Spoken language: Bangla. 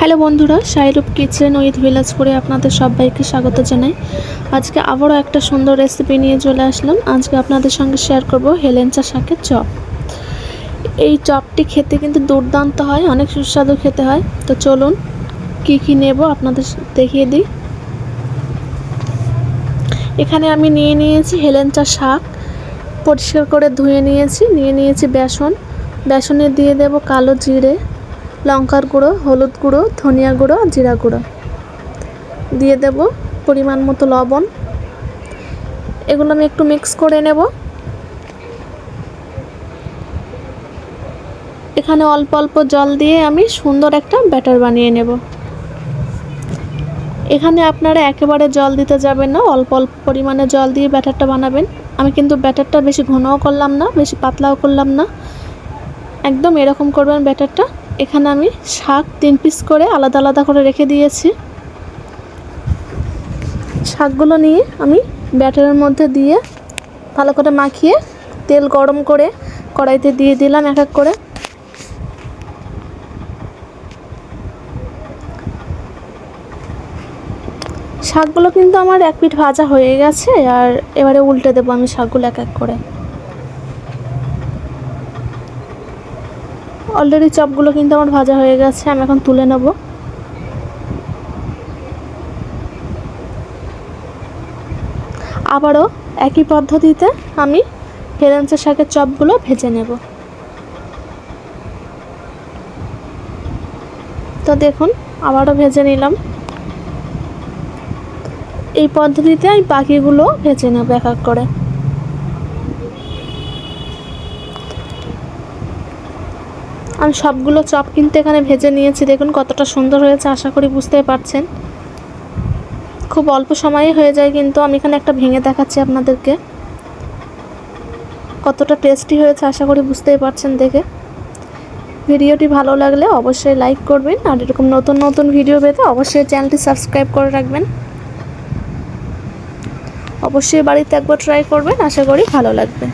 হ্যালো বন্ধুরা, সাইরূপ কিচেন উইথ বিলাসপুরে আপনাদের সবাইকে স্বাগত জানাই। আজকে আবারও একটা সুন্দর রেসিপি নিয়ে চলে আসলাম। আজকে আপনাদের সঙ্গে শেয়ার করব হেলেঞ্চা শাকের চপ। এই চপটি খেতে কিন্তু দুর্দান্ত হয়, অনেক সুস্বাদু খেতে হয়। তো চলুন, কি কি নেব আপনাদের দেখিয়ে দিই। এখানে আমি নিয়ে নিয়েছি হেলেঞ্চা শাক। পরিষ্কার করে ধুয়ে নিয়েছি, নিয়ে নিয়েছি বেসন। বেসনে দিয়ে দেব কালো জিরে। লঙ্কার গুঁড়ো, হলুদ গুঁড়ো, ধনিয়া গুঁড়ো জিরা গুঁড়ো। দিয়ে দেব পরিমাণ মতো লবণ। এগুলো আমি একটু মিক্স করে নেব। এখানে অল্প অল্প জল দিয়ে আমি সুন্দর একটা ব্যাটার বানিয়ে নেব। এখানে আপনারা একেবারে জল দিতে যাবেন না, অল্প অল্প পরিমাণে জল দিয়ে ব্যাটারটা বানাবেন। আমি কিন্তু ব্যাটারটা বেশি ঘনও করলাম না, বেশি পাতলাও করলাম না। একদম এরকম করবেন ব্যাটারটা। এখানে আমি শাক তিন পিস করে আলাদা আলাদা করে রেখে দিয়েছি। শাকগুলো নিয়ে আমি ব্যাটারের মধ্যে দিয়ে ভালো করে মাখিয়ে তেল গরম করে কড়াইতে দিয়ে দিলাম এক এক করে। শাকগুলো কিন্তু আমার এক পিঠ ভাজা হয়ে গেছে আর এবারে উল্টে দেবো আমি শাকগুলো এক এক করে। অলরেডি চপগুলো কিন্তু আমার ভাজা হয়ে গেছে, আমি এখন তুলে নেব। আবারও একই পদ্ধতিতে আমি হেলেঞ্চা শাকের চপগুলো ভেজে নেব। তো দেখুন, আবারও ভেজে নিলাম। এই পদ্ধতিতে আমি বাকিগুলো ভেজে নেব এক এক করে। আমি সবগুলো চপ কিন্তু এখানে ভেজে নিয়েছি। দেখুন কতটা সুন্দর হয়েছে, আশা করি বুঝতেই পারছেন। খুব অল্প সময়ে হয়ে যায় কিন্তু আমি এখানে একটা ভেঙে দেখাচ্ছি আপনাদেরকে। কতটা টেস্টি হয়েছে, আশা করি বুঝতেই পারছেন দেখে। ভিডিওটি ভালো লাগলে অবশ্যই লাইক করবেন, আর এরকম নতুন নতুন ভিডিও পেতে অবশ্যই চ্যানেলটি সাবস্ক্রাইব করে রাখবেন। অবশ্যই বাড়িতে একবার ট্রাই করবেন, আশা করি ভালো লাগবে।